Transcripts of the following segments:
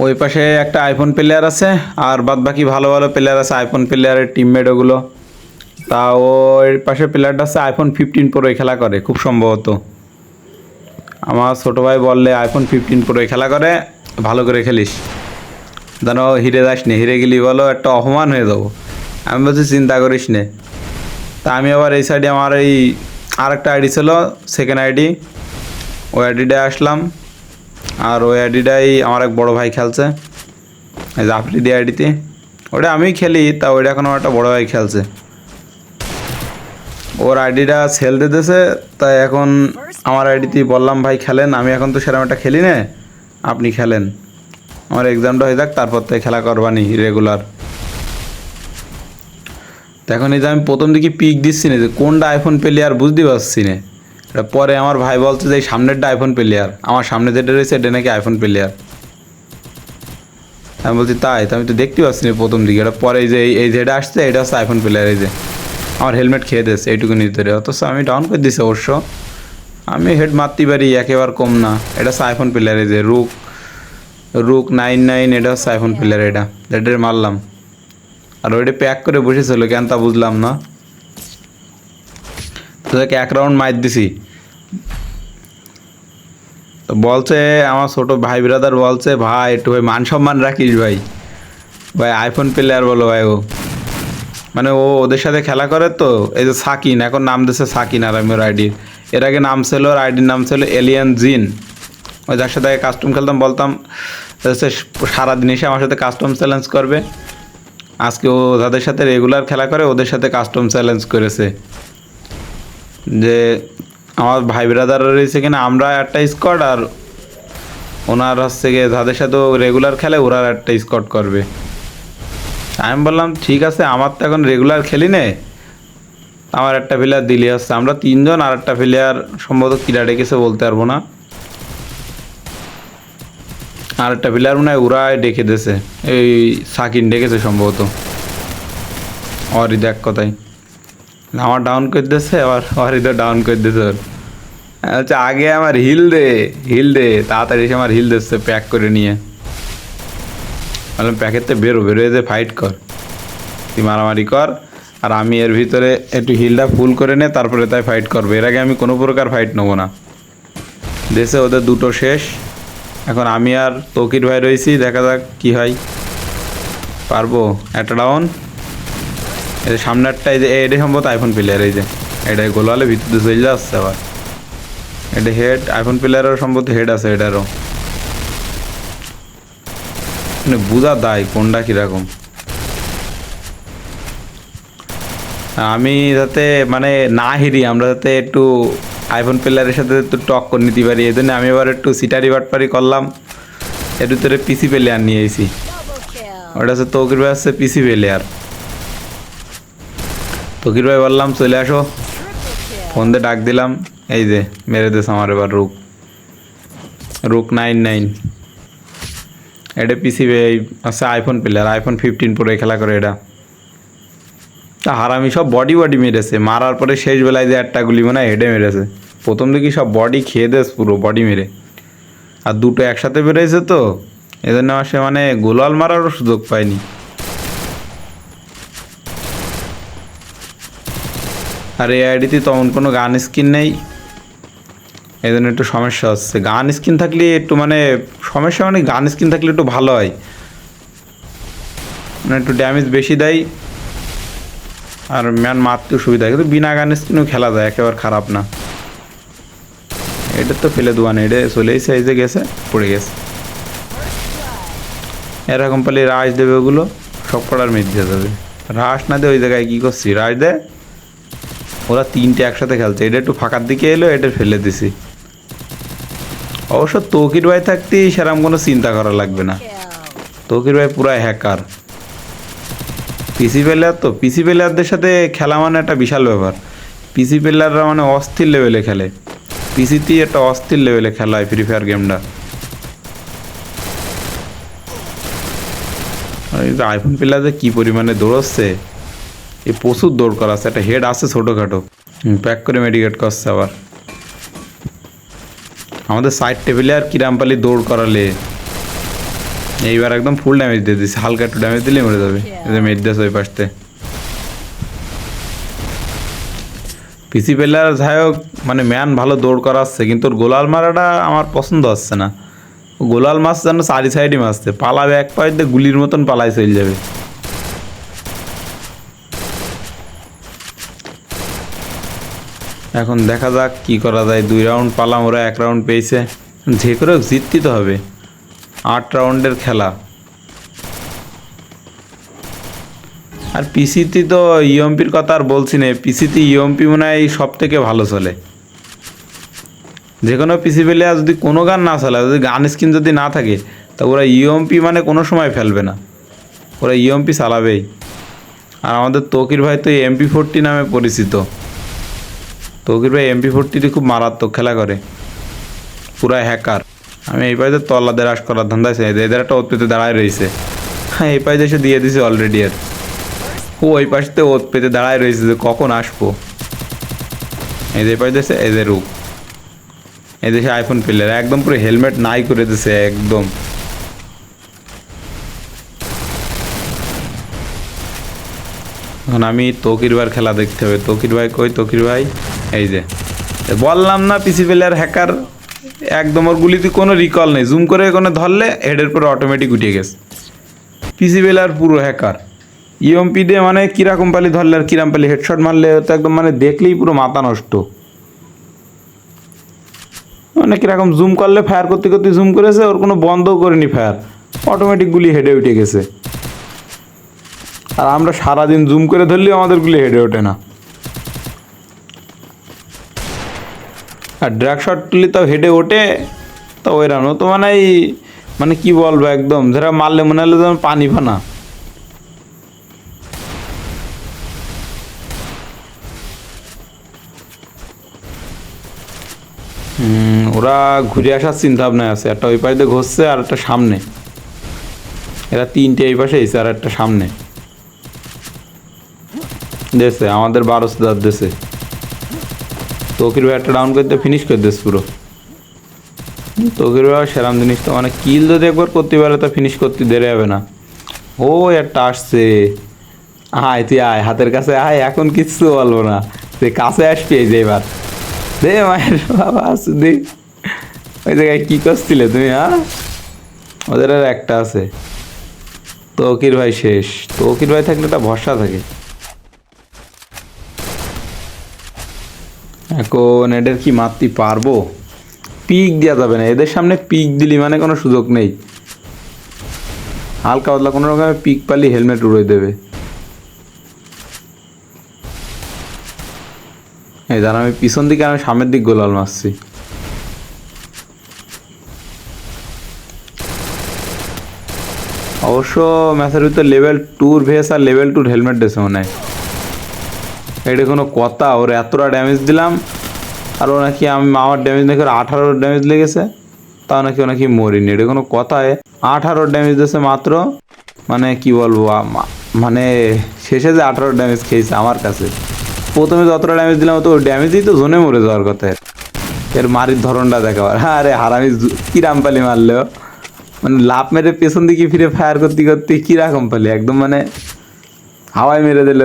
ওই পাশে একটা আইফোন প্লেয়ার আছে, আর বাদ বাকি ভালো ভালো প্লেয়ার আছে আইফোন প্লেয়ারের টিমমেট ওগুলো। তা ওই পাশে প্লেয়ারটা আছে আইফোন ফিফটিন প্রোয় খেলা করে, খুব সম্ভবত। আমার ছোটো ভাই বললে আইফোন ফিফটিন প্রোয় খেলা করে, ভালো করে খেলিস। যেন হিরে যাস নে, হিরে গেলি বলো, একটা অপমান হয়ে যাব। আমি বলছি, চিন্তা করিস নে। তা আমি আবার এই সাইডে আমার এই আরেকটা আইডি ছিল সেকেন্ড আইডি ওই আইডিটায় আসলাম। আর ওই আইডিটাই আমার এক বড় ভাই খেলছে। আফ্রিদি আইডিতে। ওটা আমি খেলি, তা ওইটা এখন আমার একটা বড় ভাই খেলছে। ওর আইডিটা সেল দিতেছে তাই এখন আমার আইডিতে বললাম, ভাই, খেলেন, আমি এখন তো সেরকম একটা খেলি না, আপনি খেলেন। আমার এক্সামটা হয়ে যাক, তারপর থেকে খেলা করবানি রেগুলার তো এখন এই যে আমি প্রথম দিকে পিক দিচ্ছি না, যে কোনটা আইফোন প্লেয়ার বুঝতে পারছি না। পরে আমার ভাই বলছে যে, এই সামনেরটা আইফোন প্লেয়ার আমার সামনে যেটা রয়েছে, এটা নাকি আইফোন প্লেয়ার আমি বলছি, তাই? তো আমি তো দেখতে পাচ্ছি না প্রথম দিকে। এটা পরে এই যে, এই- যেটা আসছে, এটা হচ্ছে আইফোন প্লেয়ার এই যে। আমার হেলমেট খেয়ে দিয়েছে এইটুকু ভিতরে। অথচ আমি ডাউন করে দিছি অবশ্য। আমি হেড মারতে পারি, একেবারে কম না। এটা হচ্ছে আইফোন প্লেয়ার এই যে রুক রুক নাইন নাইন এটা হচ্ছে আইফোন প্লেয়ার এটা। এটা মারলাম। আর ওইটা প্যাক করে বসেছিল কেন তা বুঝলাম না। তোদেরকে এক রাউন্ড মার দিছি। তো বলছে আমার ছোট ভাই ব্রাদার বলছে, ভাই, একটু ভাই মান সম্মান রাখিস ভাই। ভাই আইফোন প্লেয়ার বলো ভাই ও। মানে ও ওদের সাথে খেলা করে তো, এই যে সাকিন, এখন নাম দিচ্ছে সাকিন আর আমি ওর আইডির এর আগে নাম ছিল, ওর আইডির নাম ছিল এলিয়ান জিন ওই যার সাথে কাস্টম খেলতাম, বলতাম হচ্ছে সারাদিন এসে আমার সাথে কাস্টম চ্যালেঞ্জ করবে। আজকে ও যাদের সাথে রেগুলার খেলা করে, ওদের সাথে কাস্টম চ্যালেঞ্জ করেছে। যে আমার ভাই ব্রাদার রয়েছে কিনা, আমরা একটা স্কোয়াড আর ওনার হচ্ছে গিয়ে যাদের সাথে রেগুলার খেলে, ওরা একটা স্কোয়াড করবে। আমি বললাম, ঠিক আছে, আমার তো এখন রেগুলার খেলি নে। আমার একটা প্লেয়ার দিলি আসছে আমরা তিনজন আর একটা প্লেয়ার সম্ভবত কিরা ডেকেছে বলতে পারব না। আর একটা প্লেয়ার মনে হয় ওরাই ডেকে দিয়েছে। এই সাকিন ডেকেছে সম্ভবত। অরিদ এক কথায়। আমার ডাউন করে দিয়েছে আবার অরিদও ডাউন করে দিয়েছে ওর আচ্ছা আগে আমার হিল দে হিল দে, তাড়াতাড়ি এসে আমার হিল দিচ্ছে প্যাক করে নিয়ে। বললাম প্যাকের তো বেরো বেরোয় যে ফাইট কর। তুই মারামারি কর, আর আমি এর ভিতরে একটু হিলটা ফুল করে নে, তারপরে তাই ফাইট করব। এর আগে আমি কোনো প্রকার ফাইট নেব না। দেশে ওদের দুটো শেষ। এখন আমি আর তকির ভাই রয়েছি, দেখা যাক কি হয়। পারব? একটা ডাউন এই সামনেরটা এই যে এটাই সম্ভবত আইফোন প্লেয়ার এই যে। এটাই গোলালে ভিতরে চলে যাচ্ছে আবার। এটা হেড আইফোন প্লেয়ারেরও সম্ভবত হেড আছে এটারও। মানে বোঝা দায় কোনটা কীরকম। আমি যাতে মানে না হেরি আমরা যাতে একটু আইফোন প্লেয়ারের সাথে একটু টক করে নিতে পারি এই জন্য আমি এবার একটু সিটারি বাটপারি করলাম। একটু ভিতরে পিসি প্লেয়ার নিয়ে এসেছি ওটা হচ্ছে তকির ভাই হচ্ছে পিসি প্লেয়ার তকির ভাই বললাম, চলে আসো। ফোন দিয়ে ডাক দিলাম, এই যে, মেরে দিস আমার এবার রুক রুক নাইন নাইন। এটা পিসি আছে iPhone player iPhone fifteen pro খেলা করে এটা। তা হারামি, সব বডি বডি মেরেছে। মারার পরে শেষ বেলায় যে একটা গুলি মনে হেডে মেরেছে। প্রথম দিকে সব বডি খেয়ে দেস পুরো বডি মেরে। আর দুটো একসাথে বেরোয়েছে তো এই জন্য আমার সে মানে গোলাল মারারও সুযোগ পায়নি। আর এই আইডিতে তেমন কোনো গান স্কিন নেই। এই জন্য একটু সমস্যা হচ্ছে। গান স্কিন থাকলে একটু মানে সমস্যা মানে গান স্কিন থাকলে একটু ভালো হয়। মানে একটু ড্যামেজ বেশি দেয়। আর ম্যান মারতেও সুবিধা কিন্তু বিনা গান স্কিনও খেলা যায়, একেবারে খারাপ না। এটা তো ফেলে দেওয়া নেই। এটা চলেই সাইজে গেছে, পড়ে গেছে। এরকম পেলে রাশ দেবে ওগুলো, সব কটার মেট দিয়ে যাবে রাশ না দিয়ে ওই জায়গায় কী করছি? রাশ দেয়? ওরা তিনটে একসাথে খেলছে। এটা একটু ফাঁকার দিকে এলো, এটা ফেলে দিছি। অবশ্য তৌকির ভাই থাকতেই সেরকম কোনো চিন্তা করা লাগবে না। তৌকির ভাই পুরাই হ্যাকার পিসি প্লেয়ার তো পিসি প্লেয়ারদের সাথে খেলা মানে একটা বিশাল ব্যাপার। পিসি প্লেয়াররা মানে অস্থির লেভেলে খেলে। পিসিতেই একটা অস্থির লেভেলে খেলা হয় ফ্রি ফায়ার গেমটা আইফোন প্লেয়ারদের কী পরিমাণে দৌড়চ্ছে? এই প্রচুর দৌড় করাচ্ছে একটা হেড আছে ছোটোখাটো। প্যাক করে মেডিকেট করছে আবার। আমাদের সাইড টেবিলে আর কিরামপালি দৌড় করালে। এইবার একদম ফুল ড্যামেজ দিয়ে দিচ্ছে হালকা একটু ড্যামেজ দিলে মরে যাবে। যে মেট ওই পাশতে। পিসি প্লেয়ার যাই হোক মানে ম্যান ভালো দৌড় করাচ্ছে, কিন্তু ওর গোলাল মারাটা আমার পছন্দ হচ্ছে না। গোলাল মাছ যেন চারি সাইডে মারছে, পালাবে এক পায়ে দিয়ে গুলির মতন পালাই চলে যাবে। এখন দেখা যাক কি করা যায়। দুই রাউন্ড পালাম, ওরা এক রাউন্ড পেয়েছে। যে করে জিততে তো হবে। আট রাউন্ডের খেলা। আর পিসিতে তো ইএমপির কথা আর বলছি না। পিসিতে ইএমপি মনে হয় সব থেকে ভালো চলে। যে কোনো পিসি প্লেয়ার যদি কোনো গান না চালায় যদি গান স্কিন যদি না থাকে, তা ওরা ইএমপি মানে কোনো সময় ফেলবে না। ওরা ইএমপি চালাবেই। আর আমাদের তকির ভাই তো এমপি ফোরটি নামে পরিচিত। তকির ভাই এমপি ফোরটিতে খুব মারাত্মক, খেলা করে। পুরা হ্যাকার আমি এই পাইতে তল্লাদের আস করার ধান্দা এদের একটা পেতে দাঁড়ায় রয়েছে। হ্যাঁ এই পাইতে এসে দিয়ে দিছে অলরেডি আর ও ওই পাশতে ওত পেতে দাঁড়ায় রয়েছে যে কখন আসব? এদের পাশে দেশে এদের রূপ। এদেশে আইফোন প্লেয়ার একদম পুরো হেলমেট নাই করে দিছে, একদম। এখন আমি তকির ভাইয়ের খেলা দেখতে হবে। তকির ভাই কই? তকির ভাই? এই যে। বললাম না পিসি প্লেয়ার হ্যাকার একদম ওর গুলিতে কোনো রিকল নেই। জুম করে কোনো ধরলে হেডের পরে অটোমেটিক উঠে গেছে। পিসি প্লেয়ার পুরো হ্যাকার ইএমপি দিয়ে মানে কীরকম পালি ধরলে আর কিরাম পালি হেডশট মারলে তো একদম মানে দেখলেই পুরো মাথা নষ্ট। মানে কীরকম জুম করলে ফায়ার করতে করতে জুম করেছে, ওর কোনো বন্ধও করেনি ফায়ার অটোমেটিক গুলি হেডে উঠে গেছে। আর আমরা সারাদিন জুম করে ধরলেও আমাদের গুলি হেডে ওঠে না। আর ড্রাগ শট তুললে তাও হেডে ওঠে, তো ওই রানো তো মানে মানে কি বলব একদম যারা মারলে মনে হলো যেমন পানি ফানা। ওরা ঘুরে আসার চিন্তা ভাবনায় আছে, একটা ওই পাশে ঘষছে আর একটা সামনে। এরা তিনটে এই পাশে আর একটা সামনে। দেশে, আমাদের বারোশো দাঁত দেশে। তকির ভাই একটা ডাউন করতে ফিনিশ করে দিস পুরো। তকির ভাই সেরাম জিনিস তো মানে কিল যদি একবার করতে পারে তো ফিনিশ করতে দেরি হবে না। ও একটা আসছে। আয়, তুই আয়, হাতের কাছে আয়, এখন কিচ্ছু বলব না। তুই কাছে আসবি এই যে এবার। দে মায়ের বাবা আসু দে। ওই জায়গায় কি করছিলে তুমি হ্যাঁ? ওদের আর একটা আছে। তকির ভাই শেষ। তকির ভাই থাকলে একটা ভরসা থাকে। এখন এদের কি মারতে পারব? পিক দেওয়া যাবে না। এদের সামনে পিক দিলি মানে কোনো সুযোগ নেই। হালকা পাতলা কোনো রকমের পিক পালি হেলমেট উড়ে দেবে। এই দাঁড়া, আমি পিছন দিকে আমি সামনের দিক গোলাল মারছি। অবশ্য ম্যাচের ভিতরে লেভেল টুর ভেস আর লেভেল টুর হেলমেট দিয়েছে মনে হয়। এটা কোনো কথা, ওর এতটা ড্যামেজ দিলাম, আর ও নাকি আমি আমার ড্যামেজ নাকি আঠারো ড্যামেজ লেগেছে, তাও নাকি ও নাকি মরিনি। এটা কোনো কথায় আঠারো ড্যামেজ দিয়েছে মাত্র মানে কি বলব মানে শেষে যে আঠারো ড্যামেজ খেয়েছে আমার কাছে। প্রথমে যতটা ড্যামেজ দিলাম, তো ড্যামেজই তো জোনে মরে যাওয়ার কথা, এর। মারির ধরনটা দেখাবার আরে হারামি জু- কি রামপালি মারলো মানে লাভ মেরে পেছন দিকে ফিরে ফায়ার করতে করতে কীরকম পালি, একদম মানে হাওয়ায় মেরে দিল।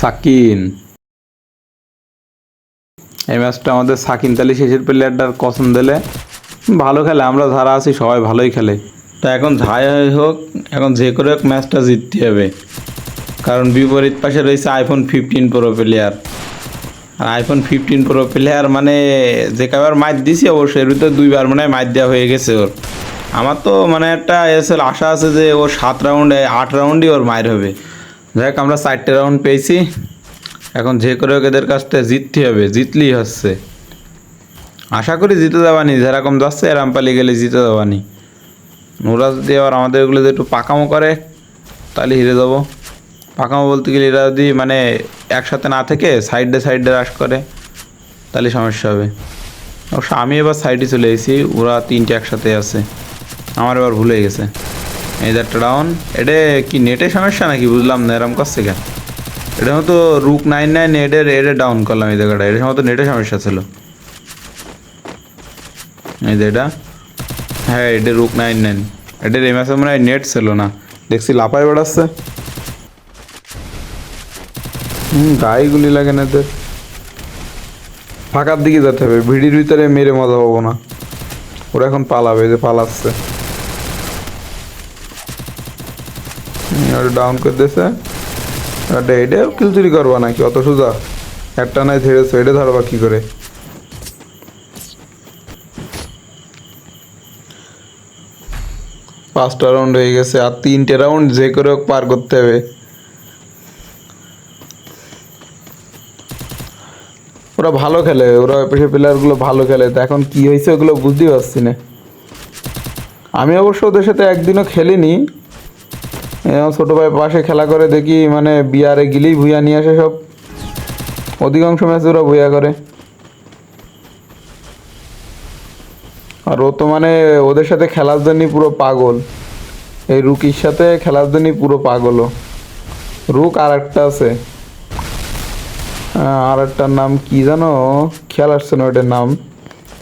সাকিন। এই ম্যাচটা আমাদের সাকিন তালি শেষের প্লেয়ারটার কসম দিলে ভালো খেলে, আমরা যারা আছি সবাই ভালোই খেলে। তো এখন যাই হোক, এখন যে করে হোক ম্যাচটা জিততে হবে। কারণ বিপরীত পাশে রয়েছে আইফোন ফিফটিন প্রো প্লেয়ার আর আইফোন ফিফটিন প্রো প্লেয়ার মানে যে কবার মাইর দিছি, অবশ্যই এর ভিতরে দুইবার মনে হয় মাইর দেওয়া হয়ে গেছে ওর। আমার তো মানে একটা এসএল আশা আছে যে ওর সাত রাউন্ডে আট রাউন্ডই ওর মায়ের হবে। যাই হোক আমরা চারটে রাউন্ড পেয়েছি। এখন যে করে এদের থেকে জিততে হবে, জিতলেই হচ্ছে। আশা করি জিতে যাবানি, যেরকম যাচ্ছে এরম পালিয়ে গেলে জিতে যাবানি। ওরা যদি আবার আমাদের এগুলো যদি একটু পাকামো করে, তাহলে হিরে যাব। পাকামো বলতে গেলে এরা যদি মানে একসাথে না থেকে সাইডে সাইডে রাশ করে, তাহলে সমস্যা হবে। অবশ্য আমি এবার সাইডে চলে এসেছি, ওরা তিনটে একসাথে আছে। আমার এবার ভুলে গেছে। এই যে একটা ডাউন এটা কি নেটের সমস্যা নাকি? বুঝলাম না, এরম করছে কেন? এটা মতো রুক নাইন নাইন নেটের এটা ডাউন করলাম এই জায়গাটা। এটা মতো নেটের সমস্যা ছিল। এই যে এটা। হ্যাঁ এটা রুক নাইন নাইন এটার এই মনে হয় নেট ছিল না। দেখছি লাপায় বেড়াচ্ছে। হুম, গায়ে গুলি লাগে না এদের। ফাঁকার দিকে যেতে হবে। ভিড়ির ভিতরে মেরে মজা পাবো না। ওরা এখন পালাবে যে পালাচ্ছে। ডাউন করে দিয়েছে। এটা এটা কিল চুরি করবা নাকি? অত সোজা? একটা নাই ধরেছো এটা ধরবা কি করে? পাঁচটা রাউন্ড হয়ে গেছে, আর তিনটে রাউন্ড যে করে হোক পার করতে হবে। ওরা ভালো খেলে, ওরা পেশে প্লেয়ারগুলো ভালো খেলে। তো এখন কি হয়েছে ওগুলো বুঝতেই পারছি না। আমি অবশ্য ওদের সাথে একদিনও খেলিনি ছোটো ভাই পাশে খেলা করে দেখি মানে বিয়ারে গিলেই ভুইয়া নিয়ে আসে সব। অধিকাংশ ম্যাচ ওরা ভুইয়া করে। আর ও তো মানে ওদের সাথে খেলার জন্যই পুরো পাগল। এই রুকির সাথে খেলার জন্যই পুরো পাগল ও। রুক আর একটা আছে। আর একটার নাম কি জানো? খেয়াল আসছে না ওটার নাম।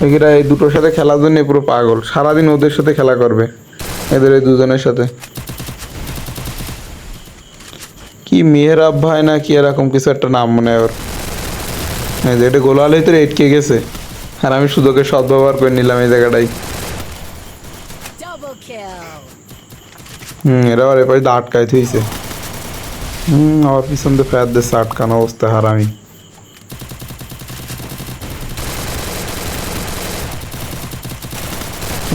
এরা এই দুটোর সাথে খেলার জন্য পুরো পাগল। সারাদিন ওদের সাথে খেলা করবে। এদের এই দুজনের সাথে। কি মেহরাব ভাই না কি এরকম কিছু একটা নাম মনে হয় ওর? যে এটা গোলাল ভিতরে এটকে গেছে। আর আমি সুযোগের সদ্ব্যবহার করে নিলাম এই জায়গাটাই. হুম এরা আবার এপাশে দিয়ে আটকায় থইছে হুম আবার পিছন দিয়ে ফেয়ার দিচ্ছে আটকানো অবস্থা হারামি।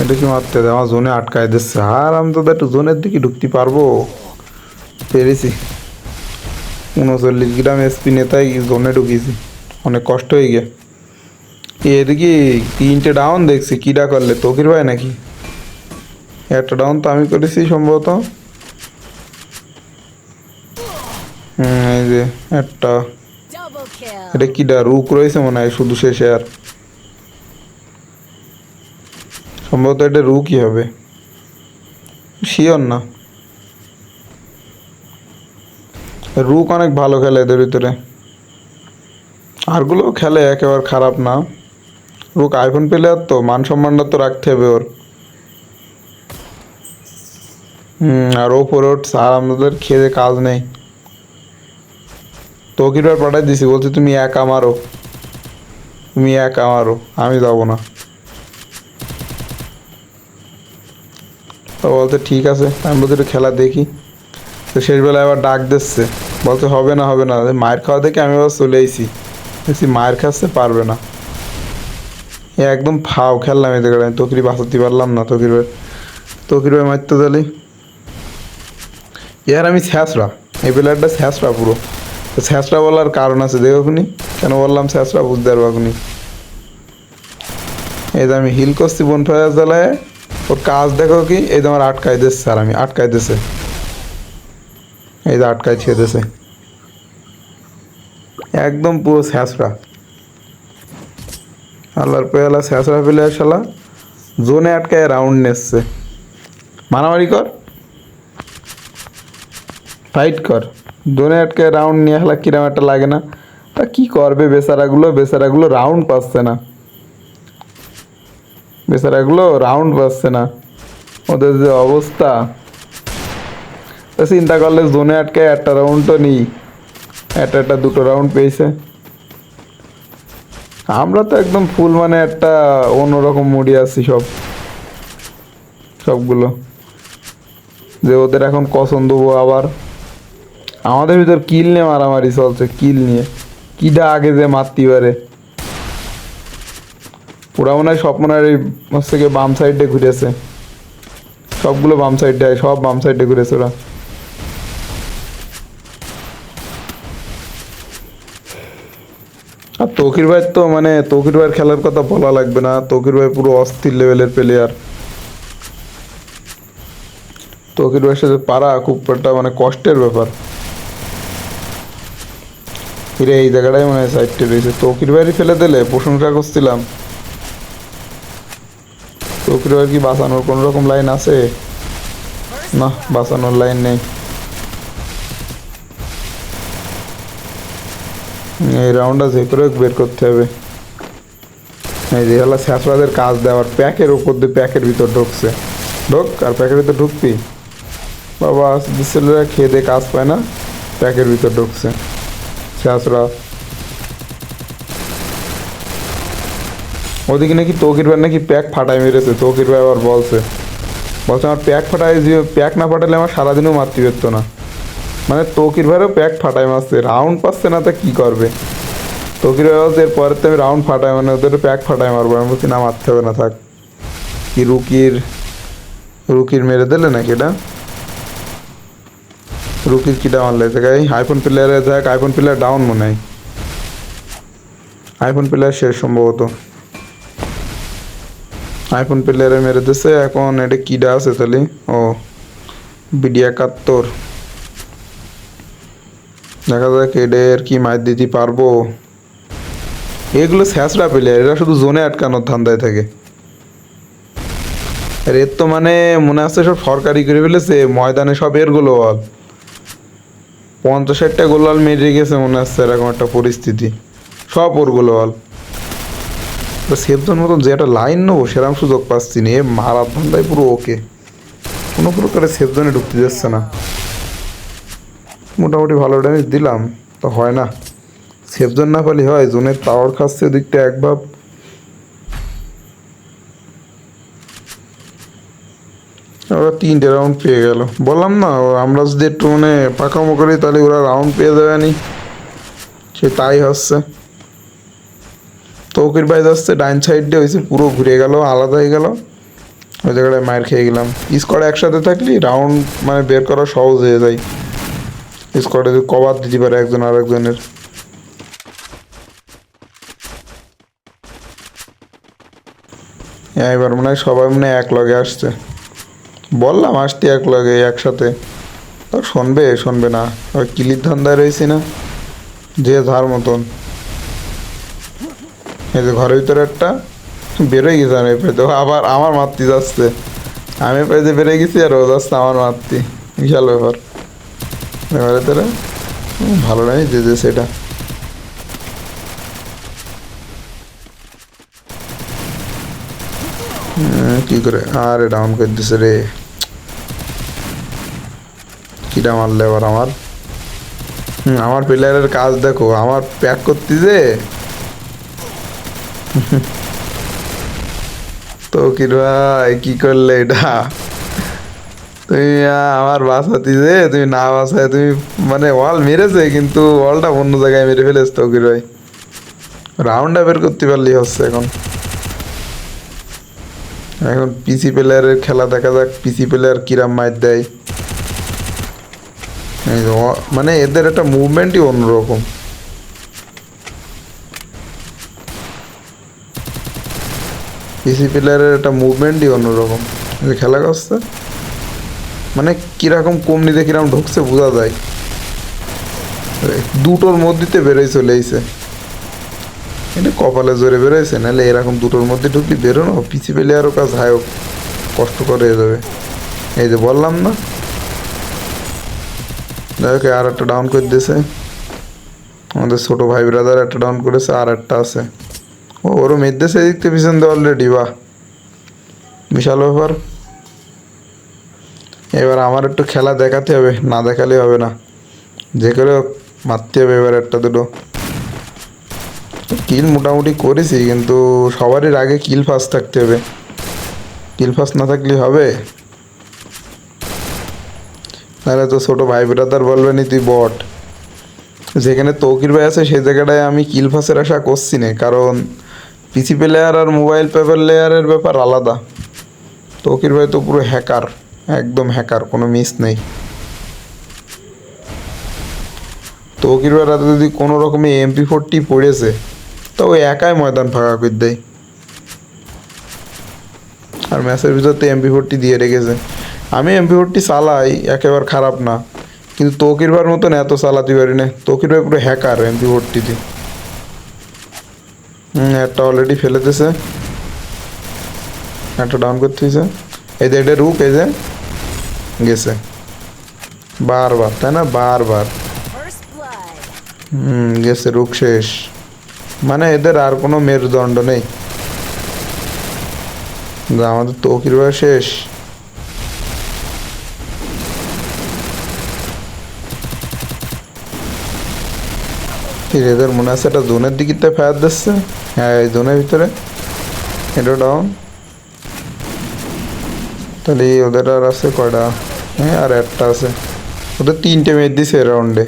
এটা কি মারতে দেয় আমার জোনে আটকায় দিচ্ছে আর আমি তো একটু জোনের দিকে ঢুকতে পারব? পেরেছি। উনচল্লিশ গ্রাম এসপি নেতাই জোনে ঢুকিয়েছি। অনেক কষ্ট হয়ে গিয়ে। এদিকে তিনটে ডাউন দেখছি, কিডা করলে? তকির ভাই নাকি? একটা ডাউন তো আমি করেছি সম্ভবত। এই যে একটা. এটা কিডা? রুক রয়েছে মনে হয়, শুধু শেষে আর। সম্ভবত এটা রুকই হবে। শিওর না। রুক অনেক ভালো খেলে এদের ভিতরে। আরগুলোও খেলে, একেবারে খারাপ না। রুক আইফোন প্লেয়ার তো, মান সম্মানটা তো রাখতে হবে ওর। হুম, আর ও উঠছে আর আমাদের খেয়ে কাজ নেই। তকির বার পাঠাই দিছি, বলছে তুমি একা মারো। তুমি একা মারো, আমি যাব না। তো বলতে ঠিক আছে, আমি একটু খেলা দেখি। তো শেষবেলায় আবার ডাক দিচ্ছে। বলছে, হবে না হবে না। মায়ের খাওয়া দেখে আমি আবার চলে এসেছি দেখছি মায়ের খাচ্ছে, পারবে না। এ একদম ফাও খেললাম এই জায়গায় তকিরি বাঁচাতে পারলাম না তকির তকির ভাই মারতে তাহলে ইয়ার আমি ছ্যাঁচড়া এই প্লেয়ারটা ছ্যাঁচড়া পুরো। ছ্যাঁচড়া বলার কারণ আছে, দেখো খুনি কেন বললাম ছ্যাঁচড়া বুঝতে পারবা খুনি এই যে আমি হিল করছি বনফায়ার জ্বালায়। ওর কাজ দেখো কি, এই যে আমার আটকাই দিচ্ছে আর আমি আটকাই দিছে এই যে আটকায় ছেড়ে দিছে একদম পুরো ছ্যাঁচড়া আল্লাহর পেয়ালা ছ্যাঁচড়া পেলে শালা জোনে আটকায় রাউন্ড নেসছে মারামারি কর। ফাইট কর। জোনে আটকায় রাউন্ড নিয়ে হলা কিরম একটা লাগে না। তা কি করবে বেচারাগুলো? বেচারাগুলো রাউন্ড পাচ্ছে না। বেচারাগুলো রাউন্ড পাচ্ছে না। ওদের যে অবস্থা। তা চিন্তা করলে জোনে আটকে একটা রাউন্ড তো নিই। একটা একটা দুটো রাউন্ড পেয়েছে। আমরা তো একদম ফুল মানে একটা অন্যরকম মুডি আছি সব। সবগুলো। যে ওদের এখন কসন দেবো আবার। আমাদের ভিতর কিল নিয়ে মারামারি চলছে কিল নিয়ে। কিটা আগে যে মারতে পারে। পুরা মনে হয় স্বপ্ন আর এই হচ্ছে বাম সাইডে ঘুরেছে। সবগুলো বাম সাইডে সব বাম সাইডে ঘুরেছে ওরা। আর তকির ভাই তো মানে তকির ভাইয়ের খেলার কথা বলা লাগবে না। তকির ভাই পুরো অস্থির লেভেলের প্লেয়ার তকির ভাইয়ের সাথে পারা খুব একটা মানে কষ্টের ব্যাপার। ফিরে এই জায়গাটাই মানে সাইডটা রয়েছে তকির ভাইয়েরই ফেলে দিলে, প্রশংসা করছিলাম। তকির ভাইয়ের কি বাঁচানোর কোনো রকম লাইন আছে? না, বাঁচানোর লাইন নেই। এই রাউন্ডটা যে করে বের করতে হবে। এই যে হলো শেষরাদের কাজ দেওয়ার প্যাকের উপর দিয়ে প্যাকের ভিতর ঢুকছে। ঢোক, আর প্যাকের ভিতর ঢুকবি? বাবা ছেলেরা খেয়ে দিয়ে কাজ পায় না। প্যাকের ভিতর ঢুকছে। শাশুড়া ওদিকে নাকি তকির ভাই নাকি প্যাক ফাটাই মেরেছে, তকির ভাই আবার বলছে। বলছে, আমার প্যাক ফাটাই প্যাক না ফাটালে আমার সারাদিনও মারতে পারতো না। মানে তকির ভাইয়েরও প্যাক ফাটাই মারছে রাউন্ড পাচ্ছে না তা কি করবে? তকির ভাই বলছে এরপরে তো আমি রাউন্ড ফাটাই মানে ওদের প্যাক ফাটাই মারবো, আমি বলছি, না, মারতে হবে না, থাক। কি রুকির রুকির মেরে দিলে নাকি এটা? রুকির কিটা মারলে জায়গায় আইফোন প্লেয়ারে যাক আইফোন প্লেয়ার ডাউন মনে হয়। আইফোন প্লেয়ার শেষ সম্ভবত। আইফোন প্লেয়ারে মেরে দিছে, এখন এটা কিডা আছে তাহলে? ও, বিডি একাত্তর। দেখা যাক এদের কি মার দিতে পারব। এগুলো স্যাঁচড়া প্লেয়ার এরা শুধু জোনে আটকানোর ধান্দায় থাকে। আর এর তো মানে মনে হচ্ছে সব সরকারি করে ফেলেছে, ময়দানে সব এর গোলওয়াল পঞ্চাশ ষাটটা গোলওয়াল মেরে গেছে মনে হচ্ছে এরকম একটা পরিস্থিতি। সব ওর গোলওয়াল সেফজন মতন যে একটা লাইন নেব, সেরকম সুযোগ পাচ্ছি না। এ মারার ধান্দায় পুরো ওকে। কোনো প্রকারে সেফ জোনে ঢুকতে যাচ্ছে না। মোটামুটি ভালো ড্যামেজ দিলাম, তো হয় না। সেফ জোন না পালি হয় জোনের টাওয়ার খাচ্ছে ওদিকটা এক ভাব। ওরা তিনটে রাউন্ড পেয়ে গেল। বললাম না, আমরা যদি একটু মানে পাকামো করি, তাহলে ওরা রাউন্ড পেয়ে যাবে নি। সে তাই হচ্ছে। তৌকির বাইজ আসছে ডাইন সাইডে হয়েছে, পুরো ঘুরে গেল, আলাদা হয়ে গেল। ওই জায়গাটায় মায়ের খেয়ে গেলাম। স্কোয়াড একসাথে থাকলি রাউন্ড মানে বের করা সহজ হয়ে যায়। স্কোয়াডে কভার দিতে পারে একজন আর একজনের হ্যাঁ, এবার মনে হয় সবাই মনে এক লগে আসছে। বললাম আসতে এক লগে একসাথে। তো শুনবে শুনবে না। ওই কিলির ধান্দায় রয়েছি না? যে ধার মতন। এই যে ঘরের ভিতরে একটা বেরোয় গেছে আমি পেতে আবার আমার মাতৃ যাচ্ছে। আমি পেতে বেরোয় গেছি আর ও যাচ্ছে আমার মাতৃ। বিশাল ব্যাপার। এবারে তোরা ভালো নাই যে যে সেটা কি করে? আরে ডাউন করে রে। কিটা মারলে এবার আমার? আমার প্লেয়ারের কাজ দেখো, আমার প্যাক করতে যে। তো কি ভাই, কি করলে এটা? তুমি আমার বাসাতি যে তুমি না বাসায় তুমি মানে ওয়াল মেরেছে, কিন্তু ওয়ালটা অন্য জায়গায় মেরে ফেলেছ তো কি ভাই রাউন্ডটা বের করতে পারলেই হচ্ছে এখন। এখন পিসি প্লেয়ারের খেলা দেখা যাক পিসি প্লেয়ার কিরাম মাইর দেয়। মানে এদের একটা মুভমেন্টই অন্যরকম। পিসি প্লেয়ারের একটা মুভমেন্টই অন্যরকম। খেলা করছে। মানে কীরকম কমনিতে কীরকম ঢুকছে বোঝা যায়। দুটোর মধ্যেতে বেরোয় চলে আইছে। এটা কপালে জোরে বেরোয়ছে নাহলে এরকম দুটোর মধ্যে ঢুকলি বেরোনো পিছিয়ে পেলে প্লেয়ারও কাজ, হায় কষ্ট করে যাবে। এই যে বললাম না। যাই হোক আর একটা ডাউন করে দিয়েছে। আমাদের ছোট ভাই ব্রাদার একটা ডাউন করেছে, আর একটা আছে। ও, ওরও মেয়েদেশে এদিক থেকে পিছন দিয়ে অলরেডি বাহ। বিশাল ব্যাপার। এবার আমার একটু খেলা দেখাতে হবে, না দেখালে হবে না। যে করে মারতে হবে এবার একটা দুটো। কিল মোটামুটি করেছি, কিন্তু সবারই আগে কিল ফার্স্ট থাকতে হবে। কিল ফার্স্ট না থাকলে হবে? নাহলে তো ছোট ভাই ব্রাদার বলবেনি তুই বট। যেখানে তৌকির ভাই আছে, সেই জায়গাটায় আমি কিল ফাঁসের আশা করছি না, কারণ পিসি প্লেয়ার আর মোবাইল পেপার লেয়ারের ব্যাপার আলাদা। তৌকির ভাই তো পুরো হ্যাকার একদম হ্যাকার কোনো মিস নেই। তৌকির ভাই রাতে যদি কোনো রকমে এমপি ফোরটি পড়েছে, তো ওই একাই ময়দান ফাঁকা করে দেয়। আর ম্যাচের ভিতর তো এমপি ফোরটি দিয়ে রেখেছে। আমি এমপি ফোরটি চালাই, একেবারে খারাপ না। কিন্তু তৌকির মতন এত চালাতে পারি না। তৌকির ভাই পুরো হ্যাকার এমপি ফোরটিতে হুম, একটা অলরেডি ফেলে দিয়েছে। একটা ডাউন করতে হয়েছে এই যে, এটা রুক এই যে। গেছে। বারবার তাই না? বারবার। হুম গেছে রুক শেষ। মানে এদের আর কোনো মেরুদণ্ড নেই। আমাদের তৌকির ভাই শেষ। এদের মনে আছে এটা জোনের দিকে ফায়ার দিচ্ছে। হ্যাঁ এই জোনের ভিতরে। এটা ডাউন তাহলে ওদের আর আছে কয়টা? হ্যাঁ আর একটা আছে। ওদের তিনটে মেয়ে দিছে রাউন্ডে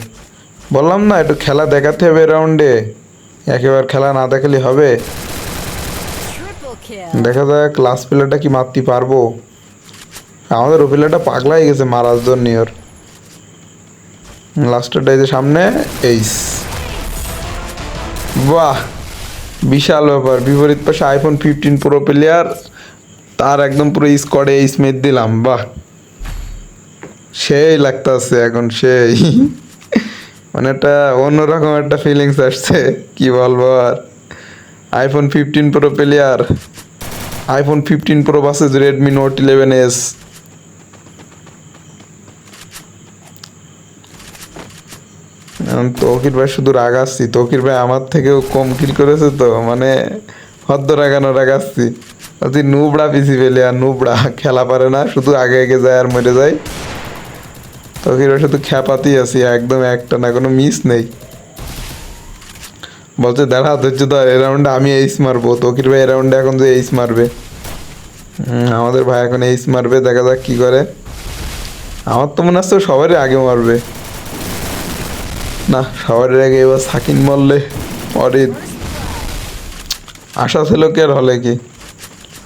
বললাম না একটু খেলা দেখাতে হবে রাউন্ডে একেবারে খেলা না দেখালে হবে। দেখা যাক ক্লাস প্লেয়ারটা কি মারতে পারব। আমাদের ও প্লেয়ারটা পাগলাই গেছে মারাজ জন্য ওর। লাস্টেরটা এই যে সামনে এইস বাহ! বিশাল ব্যাপার। বিপরীত পাশে আইফোন ফিফটিন প্রো প্লেয়ার তার একদম পুরো স্কোয়াডে স্মিথ দিলাম, বাহ। সেই লাগতেছে এখন, সেই। মানে একটা অন্যরকম একটা ফিলিংস আসছে, কি বলব আর। IPhone fifteen pro player iPhone fifteen pro versus Redmi note eleven S Tawkir ভাই শুধু রাগাচ্ছি তৌকির ভাই আমার থেকেও কম কিল করেছে তো মানে হদ্দ রাগানো রাগাচ্ছি বলছি নুবড়া পিসি পেলে আর নুবড়া খেলা পারে না, শুধু আগে আগে যায় আর মরে যায়। ভাই শুধু খ্যাপাতেই আছি, একদম একটা না কোনো মিস নেই। বলছে দেখা ধৈর্য ধর এ রাউন্ডে আমি এইস মারবো। তকির ভাই, এই রাউন্ডে এখন যে এইস মারবে। আমাদের ভাই এখন এইস মারবে, দেখা যাক কি করে। আমার তো মনে হচ্ছে সবারই আগে মারবে। না সবার আগে, এবার সাকিন মরলে অরিদ আশা ছিল কি আর হলে কি?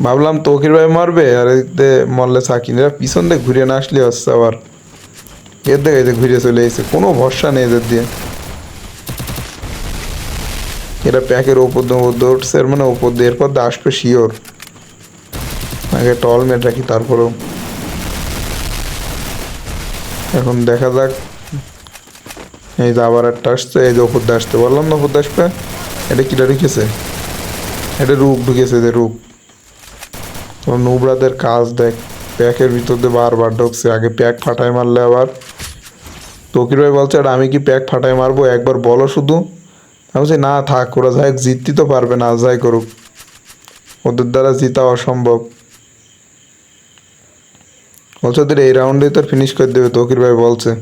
ভাবলাম তকির ভাই মারবে, আর এদিকে মরলে সাকিন এরা পিছন দিয়ে ঘুরে না আসলে হচ্ছে আবার। এর দেখে যে ঘুরে চলে এসেছে, কোনো ভরসা নেই এদের দিয়ে। এরা প্যাকের ওপর দৌড়ছে এর মানে ওপর দিয়ে, এরপর দিয়ে আসবে শিওর। আগে টল মেট রাখি, তারপরেও। এখন দেখা যাক, এই যে আবার একটা আসছে, এই যে ওপর দিয়ে আসতে বললাম না ওপর দিয়ে আসবে, এটা কিটা ঢুকেছে? এটা রুক ঢুকেছে, যে তোমার নুবরাদের কাজ দেখ, প্যাকের ভিতর দিয়ে বারবার ঢুকছে। আগে প্যাক ফাটায় মারলে আবার। তকির ভাই বলছে, "আর আমি কি প্যাক ফাটায় মারবো? একবার বলো শুধু। আমি বলছি, না, থাক, ওরা যাই জিততে তো পারবে না যাই করুক। ওদের দ্বারা জিতা অসম্ভব। বলছে, ওদের এই রাউন্ডেই তো ফিনিশ করে দেবে, তকির ভাই বলছে।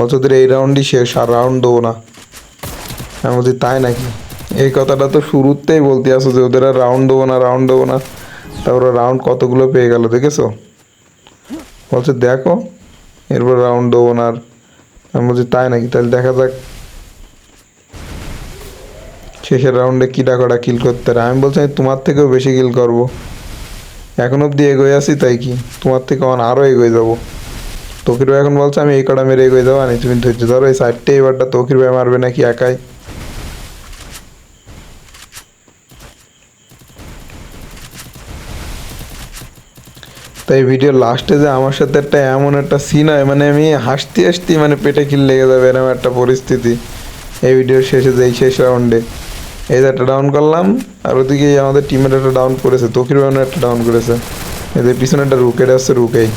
বলছে, ওদের এই রাউন্ডই শেষ, আর রাউন্ড দেবো না। আমি বলছি, তাই নাকি? এই কথাটা তো শুরুতেই বলতে আসো যে, ওদের আর রাউন্ড দেবো না রাউন্ড দেবো না। তারপরে রাউন্ড কতগুলো পেয়ে গেল দেখেছ? বলছে, দেখো। এরপর রাউন্ড দেবো না আর আমি বলছি, তাই নাকি? তাহলে দেখা যাক। শেষের রাউন্ডে কিটা কটা কিল করতে আমি বলছি, আমি তোমার থেকেও বেশি কিল করব। এখন অব্দি এগোয়ে আছি, তাই কি? তোমার থেকে আমার আরও এগোয়ে যাব। তকির ভাই এখন বলছে, আমি এই কটা মেরে এগোয়ে যাব আনি তুমি ধৈর্য ধরো। এই সাইডটা এবারটা তকির ভাই মারবে নাকি একাই? তাই ভিডিও লাস্টে যে আমার সাথে একটা এমন একটা সিন হয় মানে আমি হাসতে হাসতে মানে পেটে কিল লেগে যাবে এরকম একটা পরিস্থিতি। এই ভিডিওর শেষে যে শেষ রাউন্ডে এই একটা ডাউন করলাম, আর ওদিকে আমাদের টিমের একটা ডাউন করেছে, তকির ভাইও একটা ডাউন করেছে। এদের পিছনে একটা রুক, এটা রুকেই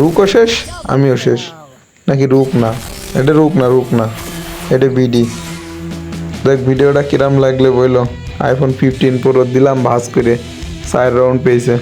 রুকও শেষ, আমিও শেষ। নাকি রুক না? এটা রুক না রুক না। এটা বিডি দেখ ভিডিওটা কিরাম লাগলে বলল আইফোন ফিফটিন প্রো দিলাম ভাজ করে। চার রাউন্ড পেয়েছে।